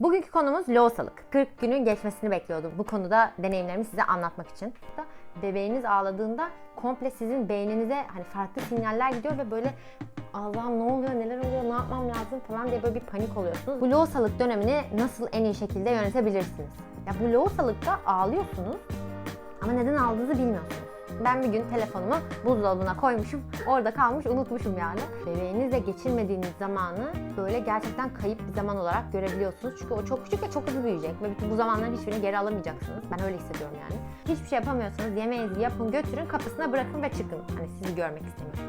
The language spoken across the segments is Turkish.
Bugünkü konumuz loğusalık. 40 günün geçmesini bekliyordum bu konuda deneyimlerimi size anlatmak için. Bebeğiniz ağladığında komple sizin beyninize hani farklı sinyaller gidiyor ve böyle Allah'ım ne oluyor, neler oluyor, ne yapmam lazım falan diye böyle bir panik oluyorsunuz. Bu loğusalık dönemini nasıl en iyi şekilde yönetebilirsiniz? Ya bu loğusalıkta ağlıyorsunuz ama neden aldığınızı bilmiyorsunuz. Ben bir gün telefonumu buzdolabına koymuşum. Orada kalmış unutmuşum yani. Bebeğinizle geçirmediğiniz zamanı böyle gerçekten kayıp bir zaman olarak görebiliyorsunuz. Çünkü o çok küçük ve çok hızlı büyüyecek. Ve bütün bu zamanların hiçbirini geri alamayacaksınız. Ben öyle hissediyorum yani. Hiçbir şey yapamıyorsanız yemeğinizi yapın götürün kapısına bırakın ve çıkın. Hani sizi görmek istemiyorsa.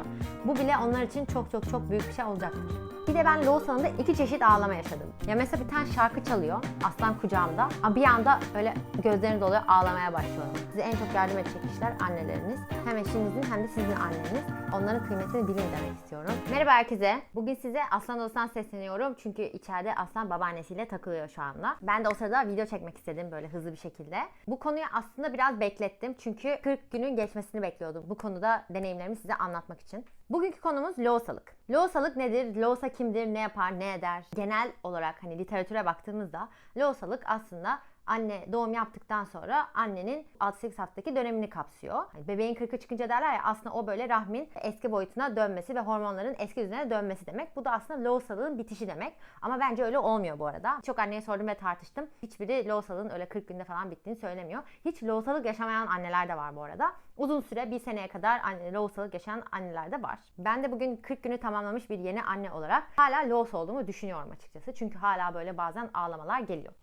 Bu bile onlar için çok çok çok büyük bir şey olacaktır. Bir de ben Loğusan'da iki çeşit ağlama yaşadım. Ya mesela bir tane şarkı çalıyor, aslan kucağımda. Ama bir anda öyle gözlerini doluyor, ağlamaya başlıyorum. Size en çok yardım edecek kişiler anneleriniz. Hem eşinizin hem de sizin anneniz. Onların kıymetini bilin demek istiyorum. Merhaba herkese. Bugün size Aslan Dost'tan sesleniyorum. Çünkü içeride Aslan babaannesiyle takılıyor şu anda. Ben de o sırada video çekmek istedim böyle hızlı bir şekilde. Bu konuyu aslında biraz beklettim. Çünkü 40 günün geçmesini bekliyordum. Bu konuda deneyimlerimi size anlatmak için. Bugünkü konumuz loğusalık. Loğusalık nedir? Loğusa kimdir? Ne yapar? Ne eder? Genel olarak hani literatüre baktığımızda loğusalık aslında anne doğum yaptıktan sonra annenin 6-8 haftaki dönemini kapsıyor. Hani bebeğin 40'ı çıkınca derler ya aslında o böyle rahmin eski boyutuna dönmesi ve hormonların eski düzenine dönmesi demek. Bu da aslında loğusalığın bitişi demek. Ama bence öyle olmuyor bu arada. Çok anneye sordum ve tartıştım. Hiçbiri loğusalığın öyle 40 günde falan bittiğini söylemiyor. Hiç loğusalık yaşamayan anneler de var bu arada. Uzun süre bir seneye kadar anne, loğusalık yaşayan anneler de var. Ben de bugün 40 günü tamamlamış bir yeni anne olarak hala loğus olduğumu düşünüyorum açıkçası. Çünkü hala böyle bazen ağlamalar geliyor.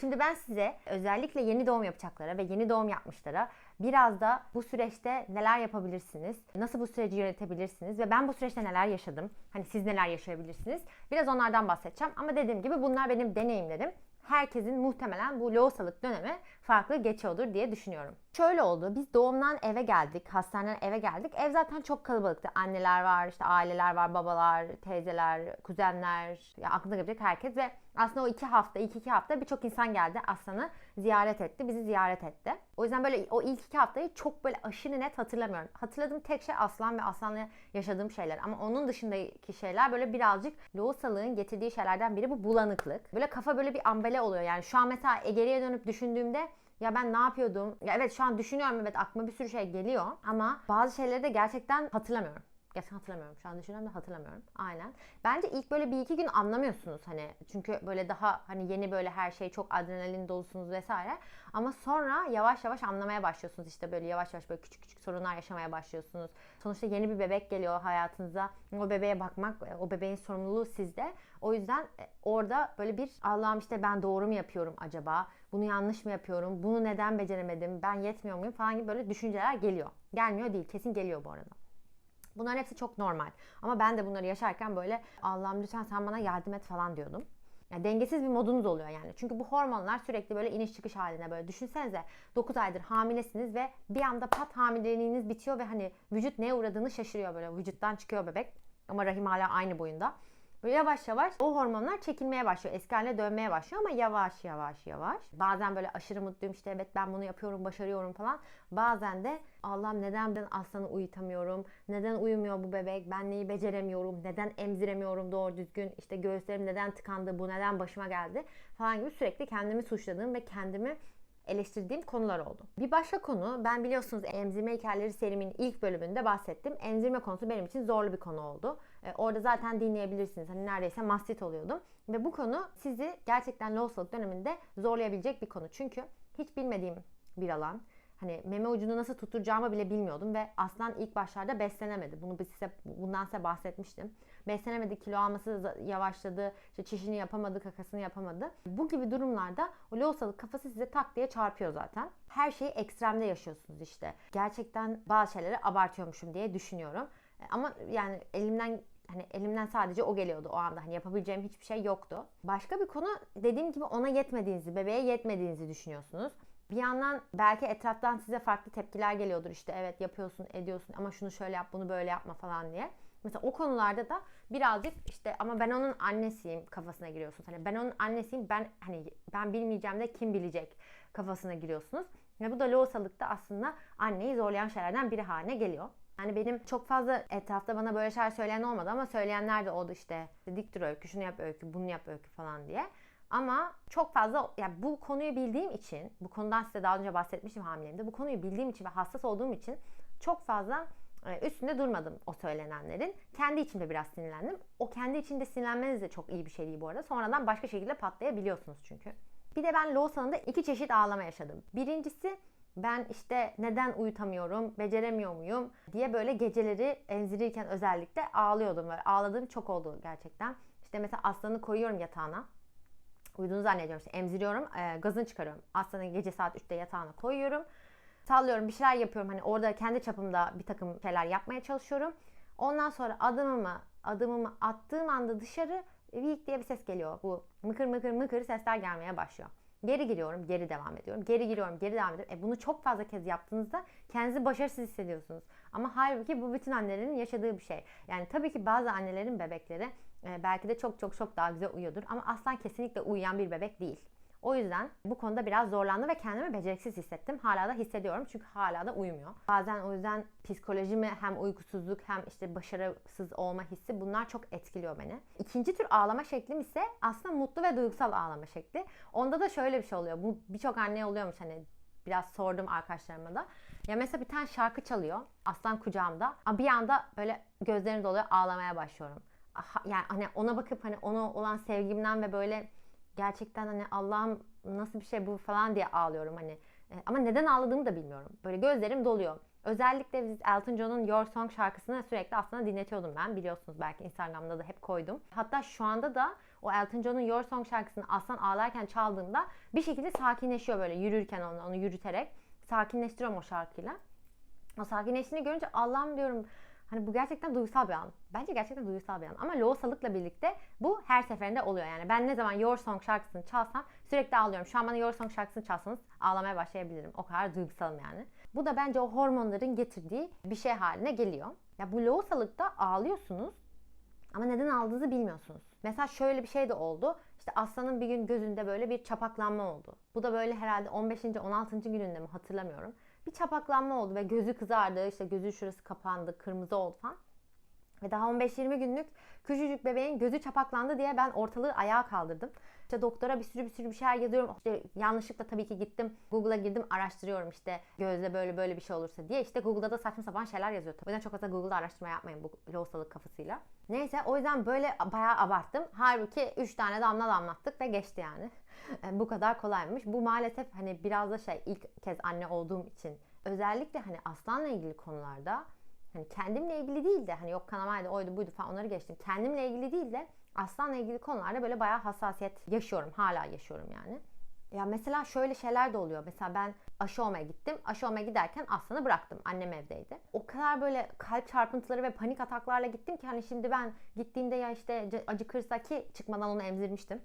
Şimdi ben size özellikle yeni doğum yapacaklara ve yeni doğum yapmışlara biraz da bu süreçte neler yapabilirsiniz, nasıl bu süreci yönetebilirsiniz ve ben bu süreçte neler yaşadım, hani siz neler yaşayabilirsiniz biraz onlardan bahsedeceğim. Ama dediğim gibi bunlar benim deneyimlerim. Herkesin muhtemelen bu loğusalık dönemi farklı geçiyordur diye düşünüyorum. Şöyle oldu. Biz doğumdan eve geldik, hastaneden eve geldik. Ev zaten çok kalabalıktı. Anneler var, işte aileler var, babalar, teyzeler, kuzenler, ya aklına gelecek herkes ve aslında o iki hafta, ilk iki hafta birçok insan geldi Aslan'ı ziyaret etti, bizi ziyaret etti. O yüzden böyle o ilk iki haftayı çok böyle aşırı net hatırlamıyorum. Hatırladığım tek şey Aslan ve Aslan'la yaşadığım şeyler. Ama onun dışındaki şeyler böyle birazcık loğusalığın getirdiği şeylerden biri bu bulanıklık. Böyle kafa böyle bir ambele oluyor. Yani şu an mesela geriye dönüp düşündüğümde ya ben ne yapıyordum? Ya evet şu an düşünüyorum evet aklıma bir sürü şey geliyor ama bazı şeyleri de gerçekten hatırlamıyorum. Gerçekten hatırlamıyorum. Şu an düşünüyorum da hatırlamıyorum. Aynen. Bence ilk böyle bir iki gün anlamıyorsunuz hani. Çünkü böyle daha hani yeni böyle her şey çok adrenalin dolusunuz vesaire. Ama sonra yavaş yavaş anlamaya başlıyorsunuz. İşte böyle yavaş yavaş böyle küçük küçük sorunlar yaşamaya başlıyorsunuz. Sonuçta yeni bir bebek geliyor hayatınıza. O bebeğe bakmak, o bebeğin sorumluluğu sizde. O yüzden e, orada böyle bir Allah'ım işte ben doğru mu yapıyorum acaba? Bunu yanlış mı yapıyorum? Bunu neden beceremedim? Ben yetmiyor muyum? Falan gibi böyle düşünceler geliyor. Gelmiyor değil. Kesin geliyor bu arada. Bunların hepsi çok normal. Ama ben de bunları yaşarken böyle Allah'ım lütfen sen bana yardım et falan diyordum. Yani dengesiz bir modunuz oluyor yani. Çünkü bu hormonlar sürekli böyle iniş çıkış haline böyle. Düşünsenize 9 aydır hamilesiniz ve bir anda pat hamileliğiniz bitiyor ve hani vücut neye uğradığını şaşırıyor böyle. Vücuttan çıkıyor bebek. Ama rahim hala aynı boyunda. Böyle yavaş yavaş o hormonlar çekilmeye başlıyor. Eski haline dönmeye başlıyor ama yavaş yavaş yavaş. Bazen böyle aşırı mutluyum işte evet ben bunu yapıyorum, başarıyorum falan. Bazen de Allah'ım neden ben aslanı uyutamıyorum? Neden uyumuyor bu bebek? Ben neyi beceremiyorum? Neden emziremiyorum doğru düzgün? İşte göğüslerim neden tıkandı? Bu neden başıma geldi? Falan gibi sürekli kendimi suçladığım ve kendimi eleştirdiğim konular oldu. Bir başka konu ben biliyorsunuz emzirme hikayeleri serimin ilk bölümünde bahsettim. Emzirme konusu benim için zorlu bir konu oldu. E, orada zaten dinleyebilirsiniz. Hani neredeyse mastit oluyordum. Ve bu konu sizi gerçekten loğusalık döneminde zorlayabilecek bir konu. Çünkü hiç bilmediğim bir alan. Hani meme ucunu nasıl tutturacağımı bile bilmiyordum ve aslan ilk başlarda beslenemedi. Bunu size bundan size bahsetmiştim. Beslenemedi, kilo alması yavaşladı, işte çişini yapamadı, kakasını yapamadı. Bu gibi durumlarda o loğusalık kafası size tak diye çarpıyor zaten. Her şeyi ekstremde yaşıyorsunuz işte. Gerçekten bazı şeyleri abartıyormuşum diye düşünüyorum. Ama yani elimden hani elimden sadece o geliyordu o anda. Hani yapabileceğim hiçbir şey yoktu. Başka bir konu dediğim gibi ona yetmediğinizi, bebeğe yetmediğinizi düşünüyorsunuz. Bir yandan belki etraftan size farklı tepkiler geliyordur. İşte evet yapıyorsun, ediyorsun ama şunu şöyle yap, bunu böyle yapma falan diye. Mesela o konularda da birazcık işte ama ben onun annesiyim kafasına giriyorsunuz. Hani ben onun annesiyim, ben hani ben bilmeyeceğim de kim bilecek kafasına giriyorsunuz. Ve bu da loğusalıkta aslında anneyi zorlayan şeylerden biri haline geliyor. Yani benim çok fazla etrafta bana böyle şeyler söyleyen olmadı ama söyleyenler de oldu işte. Dik dur öykü, şunu yap öykü, bunu yap öykü falan diye. Ama çok fazla yani bu konuyu bildiğim için, bu konudan size daha önce bahsetmiştim hamileliğimde. Bu konuyu bildiğim için ve hassas olduğum için çok fazla e, üstünde durmadım o söylenenlerin. Kendi içimde biraz sinirlendim. O kendi içinde sinirlenmeniz de çok iyi bir şey değil bu arada. Sonradan başka şekilde patlayabiliyorsunuz çünkü. Bir de ben Lawson'da iki çeşit ağlama yaşadım. Birincisi ben işte neden uyutamıyorum, beceremiyor muyum diye böyle geceleri emzirirken özellikle ağlıyordum. Böyle ağladığım çok oldu gerçekten. İşte mesela aslanı koyuyorum yatağına. Uyuduğunu zannediyorum. İşte emziriyorum, e, gazını çıkarıyorum. Aslanı gece saat 3'te yatağına koyuyorum. Sallıyorum, bir şeyler yapıyorum. Hani orada kendi çapımda bir takım şeyler yapmaya çalışıyorum. Ondan sonra adımımı, adımımı attığım anda dışarı vik diye bir ses geliyor. Bu mıkır mıkır mıkır sesler gelmeye başlıyor. Geri giriyorum, geri devam ediyorum. Geri giriyorum, geri devam ediyorum. E bunu çok fazla kez yaptığınızda kendinizi başarısız hissediyorsunuz. Ama halbuki bu bütün annelerin yaşadığı bir şey. Yani tabii ki bazı annelerin bebekleri e, belki de çok çok çok daha güzel uyuyordur. Ama aslan kesinlikle uyuyan bir bebek değil. O yüzden bu konuda biraz zorlandım ve kendimi beceriksiz hissettim. Hala da hissediyorum çünkü hala da uyumuyor. Bazen o yüzden psikolojimi hem uykusuzluk hem işte başarısız olma hissi bunlar çok etkiliyor beni. İkinci tür ağlama şeklim ise aslında mutlu ve duygusal ağlama şekli. Onda da şöyle bir şey oluyor. Bu birçok anne oluyormuş hani biraz sordum arkadaşlarıma da. Ya mesela bir tane şarkı çalıyor. Aslan kucağımda. Bir anda böyle gözlerim doluyor ağlamaya başlıyorum. Yani hani ona bakıp hani ona olan sevgimden ve böyle gerçekten hani Allah'ım nasıl bir şey bu falan diye ağlıyorum hani. E, ama neden ağladığımı da bilmiyorum. Böyle gözlerim doluyor. Özellikle biz Elton John'un Your Song şarkısını sürekli aslında dinletiyordum ben. Biliyorsunuz belki Instagram'da da hep koydum. Hatta şu anda da o Elton John'un Your Song şarkısını aslan ağlarken çaldığımda bir şekilde sakinleşiyor böyle yürürken onu, onu yürüterek. Sakinleştiriyorum o şarkıyla. O sakinleştiğini görünce Allah'ım diyorum Hani bu gerçekten duygusal bir an. Bence gerçekten duygusal bir an. Ama loğusalıkla birlikte bu her seferinde oluyor. Yani ben ne zaman Your Song şarkısını çalsam sürekli ağlıyorum. Şu an bana Your Song şarkısını çalsanız ağlamaya başlayabilirim. O kadar duygusalım yani. Bu da bence o hormonların getirdiği bir şey haline geliyor. Ya bu loğusalıkta ağlıyorsunuz ama neden aldığınızı bilmiyorsunuz. Mesela şöyle bir şey de oldu. İşte aslanın bir gün gözünde böyle bir çapaklanma oldu. Bu da böyle herhalde 15. 16. gününde mi hatırlamıyorum bir çapaklanma oldu ve gözü kızardı. İşte gözü şurası kapandı, kırmızı oldu falan. Ve daha 15-20 günlük küçücük bebeğin gözü çapaklandı diye ben ortalığı ayağa kaldırdım. İşte doktora bir sürü bir sürü bir şeyler yazıyorum. İşte yanlışlıkla tabii ki gittim. Google'a girdim araştırıyorum işte gözde böyle böyle bir şey olursa diye. İşte Google'da da saçma sapan şeyler yazıyor. O yüzden çok fazla Google'da araştırma yapmayın bu lohusalık kafasıyla. Neyse o yüzden böyle bayağı abarttım. Halbuki 3 tane damla damlattık ve geçti yani. bu kadar kolaymış. Bu maalesef hani biraz da şey ilk kez anne olduğum için özellikle hani aslanla ilgili konularda hani kendimle ilgili değil de hani yok kanamaydı oydu buydu falan onları geçtim. Kendimle ilgili değil de aslanla ilgili konularda böyle bayağı hassasiyet yaşıyorum. Hala yaşıyorum yani. Ya mesela şöyle şeyler de oluyor. Mesela ben aşı olmaya gittim. Aşı olmaya giderken aslanı bıraktım. Annem evdeydi. O kadar böyle kalp çarpıntıları ve panik ataklarla gittim ki hani şimdi ben gittiğimde ya işte acıkırsa ki çıkmadan onu emzirmiştim.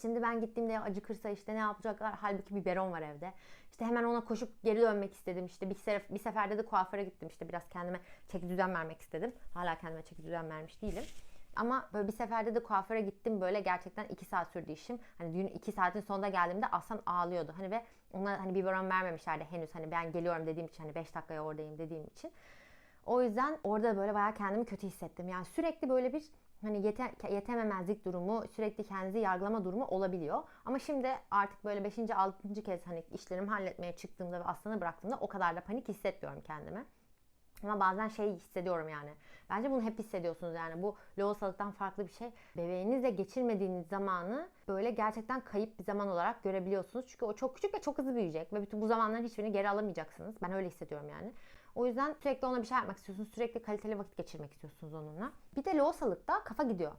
Şimdi ben gittiğimde acıkırsa işte ne yapacaklar? Halbuki biberon var evde. İşte hemen ona koşup geri dönmek istedim. İşte bir, sef bir seferde de kuaföre gittim. İşte biraz kendime çeki düzen vermek istedim. Hala kendime çeki düzen vermiş değilim. Ama böyle bir seferde de kuaföre gittim böyle gerçekten 2 saat sürdü işim. Hani düğün 2 saatin sonunda geldiğimde Aslan ağlıyordu. Hani ve ona hani biberon vermemişlerdi henüz. Hani ben geliyorum dediğim için hani 5 dakikaya oradayım dediğim için. O yüzden orada böyle bayağı kendimi kötü hissettim. Yani sürekli böyle bir hani yete, yetememezlik durumu, sürekli kendinizi yargılama durumu olabiliyor. Ama şimdi artık böyle 5. 6. kez hani işlerimi halletmeye çıktığımda ve aslanı bıraktığımda o kadar da panik hissetmiyorum kendime. Ama bazen şey hissediyorum yani. Bence bunu hep hissediyorsunuz yani. Bu lohusalıktan farklı bir şey. Bebeğinizle geçirmediğiniz zamanı böyle gerçekten kayıp bir zaman olarak görebiliyorsunuz. Çünkü o çok küçük ve çok hızlı büyüyecek. Ve bütün bu zamanların hiçbirini geri alamayacaksınız. Ben öyle hissediyorum yani. O yüzden sürekli ona bir şey yapmak istiyorsunuz. Sürekli kaliteli vakit geçirmek istiyorsunuz onunla. Bir de lohusalıkta kafa gidiyor.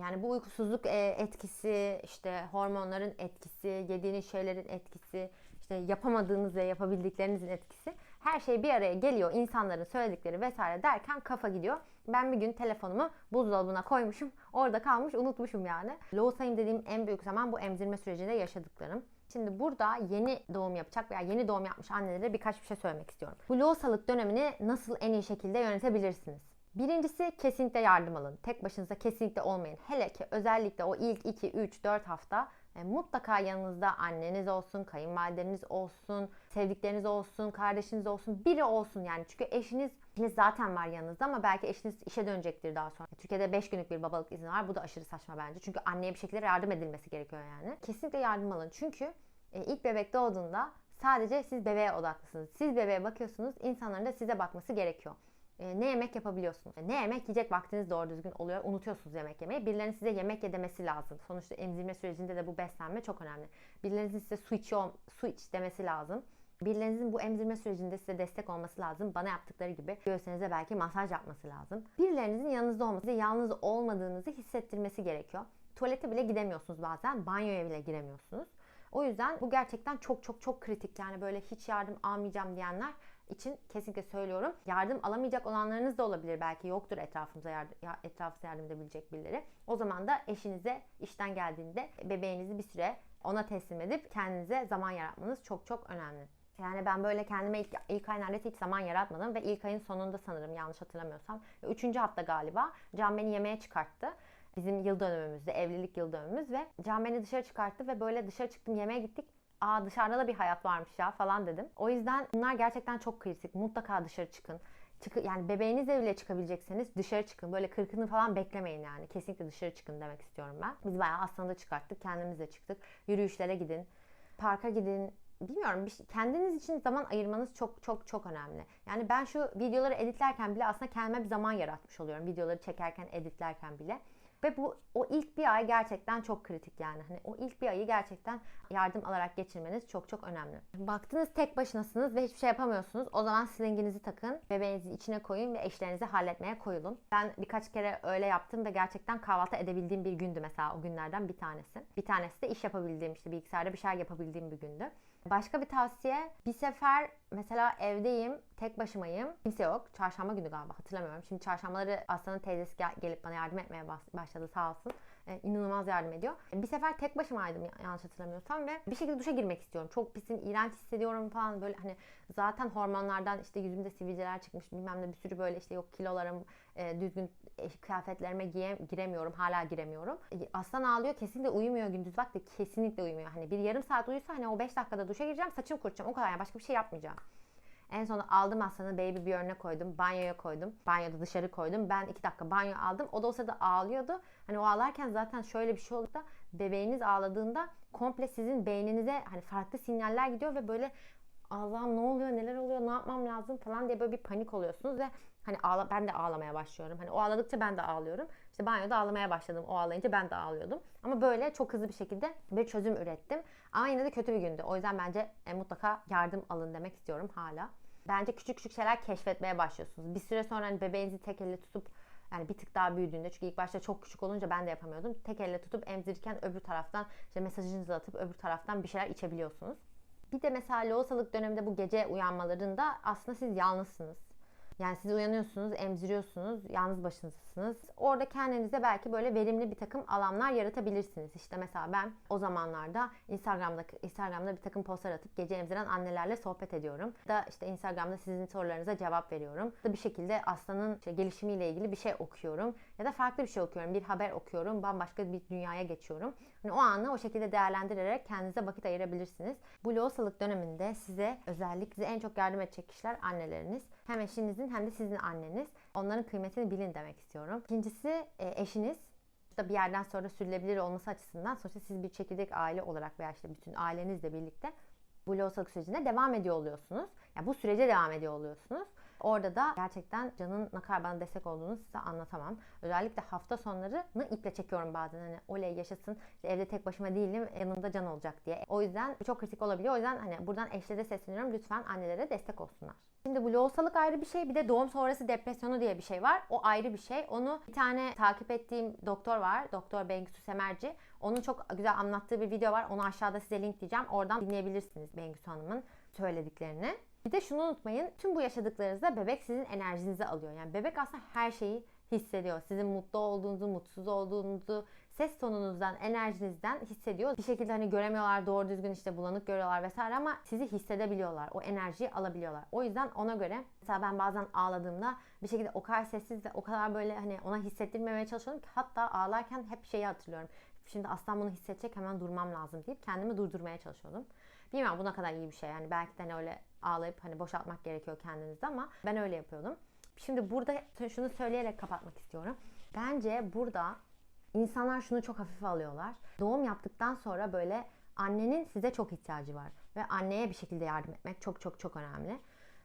Yani bu uykusuzluk e, etkisi, işte hormonların etkisi, yediğiniz şeylerin etkisi, işte yapamadığınız ve yapabildiklerinizin etkisi. Her şey bir araya geliyor. İnsanların söyledikleri vesaire derken kafa gidiyor. Ben bir gün telefonumu buzdolabına koymuşum. Orada kalmış unutmuşum yani. Loğusayım dediğim en büyük zaman bu emzirme sürecinde yaşadıklarım. Şimdi burada yeni doğum yapacak veya yeni doğum yapmış annelere birkaç bir şey söylemek istiyorum. Bu loğusalık dönemini nasıl en iyi şekilde yönetebilirsiniz? Birincisi kesinlikle yardım alın. Tek başınıza kesinlikle olmayın. Hele ki özellikle o ilk 2, 3, 4 hafta e, mutlaka yanınızda anneniz olsun, kayınvalideniz olsun, sevdikleriniz olsun, kardeşiniz olsun, biri olsun yani. Çünkü eşiniz Eşiniz zaten var yanınızda ama belki eşiniz işe dönecektir daha sonra. Türkiye'de 5 günlük bir babalık izni var. Bu da aşırı saçma bence. Çünkü anneye bir şekilde yardım edilmesi gerekiyor yani. Kesinlikle yardım alın. Çünkü e, ilk bebek doğduğunda sadece siz bebeğe odaklısınız. Siz bebeğe bakıyorsunuz, insanların da size bakması gerekiyor. E, ne yemek yapabiliyorsunuz? E, ne yemek yiyecek vaktiniz doğru düzgün oluyor. Unutuyorsunuz yemek yemeyi. Birilerinin size yemek ye demesi lazım. Sonuçta emzirme sürecinde de bu beslenme çok önemli. Birilerinizin size su iç, su iç demesi lazım. Birilerinizin bu emzirme sürecinde size destek olması lazım. Bana yaptıkları gibi göğsünüze belki masaj yapması lazım. Birilerinizin yanınızda olması, yalnız olmadığınızı hissettirmesi gerekiyor. Tuvalete bile gidemiyorsunuz bazen. Banyoya bile giremiyorsunuz. O yüzden bu gerçekten çok çok çok kritik. Yani böyle hiç yardım almayacağım diyenler için kesinlikle söylüyorum. Yardım alamayacak olanlarınız da olabilir. Belki yoktur etrafımıza yardım, etrafınıza yardım edebilecek birileri. O zaman da eşinize işten geldiğinde bebeğinizi bir süre ona teslim edip kendinize zaman yaratmanız çok çok önemli. Yani ben böyle kendime ilk, ilk ay neredeyse hiç zaman yaratmadım ve ilk ayın sonunda sanırım yanlış hatırlamıyorsam. Üçüncü hafta galiba Can beni yemeğe çıkarttı. Bizim yıl dönümümüzde, evlilik yıl dönümümüz ve Can beni dışarı çıkarttı ve böyle dışarı çıktım yemeğe gittik. Aa dışarıda da bir hayat varmış ya falan dedim. O yüzden bunlar gerçekten çok kritik. Mutlaka dışarı çıkın. Çıkı, yani bebeğinizle bile çıkabilecekseniz dışarı çıkın. Böyle kırkını falan beklemeyin yani. Kesinlikle dışarı çıkın demek istiyorum ben. Biz bayağı aslında çıkarttık. Kendimizle çıktık. Yürüyüşlere gidin. Parka gidin bilmiyorum bir şey, kendiniz için zaman ayırmanız çok çok çok önemli. Yani ben şu videoları editlerken bile aslında kendime bir zaman yaratmış oluyorum. Videoları çekerken, editlerken bile. Ve bu o ilk bir ay gerçekten çok kritik yani. Hani o ilk bir ayı gerçekten yardım alarak geçirmeniz çok çok önemli. Baktınız tek başınasınız ve hiçbir şey yapamıyorsunuz. O zaman silinginizi takın, bebeğinizi içine koyun ve eşlerinizi halletmeye koyulun. Ben birkaç kere öyle yaptım ve gerçekten kahvaltı edebildiğim bir gündü mesela o günlerden bir tanesi. Bir tanesi de iş yapabildiğim işte bilgisayarda bir şeyler yapabildiğim bir gündü. Başka bir tavsiye bir sefer mesela evdeyim tek başımayım kimse yok. Çarşamba günü galiba hatırlamıyorum. Şimdi çarşambaları Aslan'ın teyzesi gel- gelip bana yardım etmeye başladı sağ olsun ee, inanılmaz yardım ediyor. Bir sefer tek başımaydım yanlış hatırlamıyorsam ve bir şekilde duşa girmek istiyorum. Çok pisin iğrenç hissediyorum falan. Böyle hani zaten hormonlardan işte yüzümde sivilceler çıkmış bilmem ne bir sürü böyle işte yok kilolarım e, düzgün e, kıyafetlerime giye, giremiyorum hala giremiyorum. E, Aslan ağlıyor kesinlikle uyumuyor gündüz vakti kesinlikle uyumuyor. Hani bir yarım saat uyusa hani o 5 dakikada duşa gireceğim saçım kurutacağım o kadar. Yani başka bir şey yapmayacağım. En sonunda aldım aslanı baby bir örnek koydum. Banyoya koydum. Banyoda dışarı koydum. Ben iki dakika banyo aldım. O da o sırada ağlıyordu. Hani o ağlarken zaten şöyle bir şey oldu da bebeğiniz ağladığında komple sizin beyninize hani farklı sinyaller gidiyor ve böyle Allah'ım ne oluyor neler oluyor ne yapmam lazım falan diye böyle bir panik oluyorsunuz ve hani ağla, ben de ağlamaya başlıyorum. Hani o ağladıkça ben de ağlıyorum. İşte banyoda ağlamaya başladım. O ağlayınca ben de ağlıyordum. Ama böyle çok hızlı bir şekilde bir çözüm ürettim. Ama yine de kötü bir gündü. O yüzden bence e, mutlaka yardım alın demek istiyorum hala. Bence küçük küçük şeyler keşfetmeye başlıyorsunuz. Bir süre sonra hani bebeğinizi tek elle tutup yani bir tık daha büyüdüğünde çünkü ilk başta çok küçük olunca ben de yapamıyordum. Tek elle tutup emzirirken öbür taraftan işte mesajınızı atıp öbür taraftan bir şeyler içebiliyorsunuz. Bir de mesela loğusalık döneminde bu gece uyanmalarında aslında siz yalnızsınız. Yani siz uyanıyorsunuz, emziriyorsunuz, yalnız başınızsınız. Orada kendinize belki böyle verimli bir takım alanlar yaratabilirsiniz. İşte mesela ben o zamanlarda Instagram'da Instagram'da bir takım postlar atıp gece emziren annelerle sohbet ediyorum. Da işte Instagram'da sizin sorularınıza cevap veriyorum. Da bir şekilde aslanın işte gelişimiyle ilgili bir şey okuyorum ya da farklı bir şey okuyorum. Bir haber okuyorum, bambaşka bir dünyaya geçiyorum. Hani o anı o şekilde değerlendirerek kendinize vakit ayırabilirsiniz. Bu loğusalık döneminde size özellikle en çok yardım edecek kişiler anneleriniz. Hem eşinizin hem de sizin anneniz. Onların kıymetini bilin demek istiyorum. İkincisi e, eşiniz. İşte bir yerden sonra sürülebilir olması açısından sonuçta siz bir çekirdek aile olarak veya işte bütün ailenizle birlikte bu loğusalık sürecine devam ediyor oluyorsunuz. Yani bu sürece devam ediyor oluyorsunuz. Orada da gerçekten Can'ın ne kadar bana destek olduğunu size anlatamam. Özellikle hafta sonlarını iple çekiyorum bazen. Hani oley yaşasın işte evde tek başıma değilim yanımda Can olacak diye. O yüzden çok kritik olabiliyor. O yüzden hani buradan eşlere sesleniyorum. Lütfen annelere destek olsunlar. Şimdi bu loğusalık ayrı bir şey. Bir de doğum sonrası depresyonu diye bir şey var. O ayrı bir şey. Onu bir tane takip ettiğim doktor var. Doktor Bengüsü Semerci. Onun çok güzel anlattığı bir video var. Onu aşağıda size linkleyeceğim. Oradan dinleyebilirsiniz Bengüsü Hanım'ın söylediklerini. Bir de şunu unutmayın. Tüm bu yaşadıklarınızda bebek sizin enerjinizi alıyor. Yani bebek aslında her şeyi hissediyor. Sizin mutlu olduğunuzu, mutsuz olduğunuzu, ses tonunuzdan, enerjinizden hissediyor. Bir şekilde hani göremiyorlar doğru düzgün işte bulanık görüyorlar vesaire ama sizi hissedebiliyorlar. O enerjiyi alabiliyorlar. O yüzden ona göre mesela ben bazen ağladığımda bir şekilde o kadar sessiz ve o kadar böyle hani ona hissettirmemeye çalışıyorum ki hatta ağlarken hep şeyi hatırlıyorum. Şimdi aslan bunu hissedecek hemen durmam lazım deyip kendimi durdurmaya çalışıyordum. Bilmiyorum bu ne kadar iyi bir şey yani belki de hani öyle ağlayıp hani boşaltmak gerekiyor kendinizde ama ben öyle yapıyordum. Şimdi burada şunu söyleyerek kapatmak istiyorum. Bence burada insanlar şunu çok hafife alıyorlar. Doğum yaptıktan sonra böyle annenin size çok ihtiyacı var. Ve anneye bir şekilde yardım etmek çok çok çok önemli.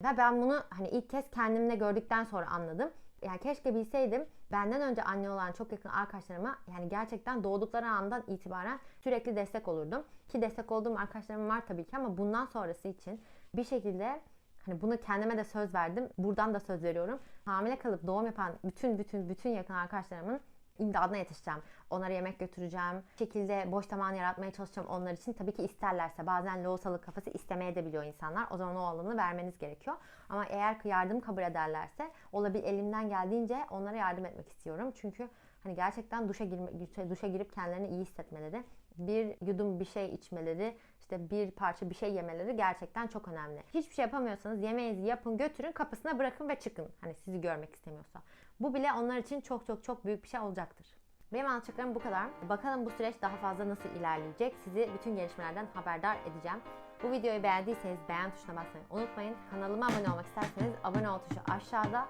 Ve ben bunu hani ilk kez kendimde gördükten sonra anladım. Yani keşke bilseydim benden önce anne olan çok yakın arkadaşlarıma yani gerçekten doğdukları andan itibaren sürekli destek olurdum. Ki destek olduğum arkadaşlarım var tabii ki ama bundan sonrası için bir şekilde Hani bunu kendime de söz verdim. Buradan da söz veriyorum. Hamile kalıp doğum yapan bütün bütün bütün yakın arkadaşlarımın imdadına yetişeceğim. Onlara yemek götüreceğim. Bir şekilde boş zaman yaratmaya çalışacağım onlar için. Tabii ki isterlerse. Bazen loğusalık kafası istemeye de biliyor insanlar. O zaman o alanı vermeniz gerekiyor. Ama eğer yardım kabul ederlerse olabil elimden geldiğince onlara yardım etmek istiyorum. Çünkü hani gerçekten duşa girme, duşa girip kendilerini iyi hissetmeleri, bir yudum bir şey içmeleri, işte bir parça bir şey yemeleri gerçekten çok önemli. Hiçbir şey yapamıyorsanız yemeğinizi yapın, götürün, kapısına bırakın ve çıkın. Hani sizi görmek istemiyorsa. Bu bile onlar için çok çok çok büyük bir şey olacaktır. Benim anlatacaklarım bu kadar. Bakalım bu süreç daha fazla nasıl ilerleyecek. Sizi bütün gelişmelerden haberdar edeceğim. Bu videoyu beğendiyseniz beğen tuşuna basmayı unutmayın. Kanalıma abone olmak isterseniz abone ol tuşu aşağıda.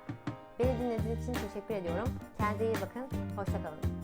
Beni dinlediğiniz için teşekkür ediyorum. Kendinize iyi bakın. Hoşçakalın.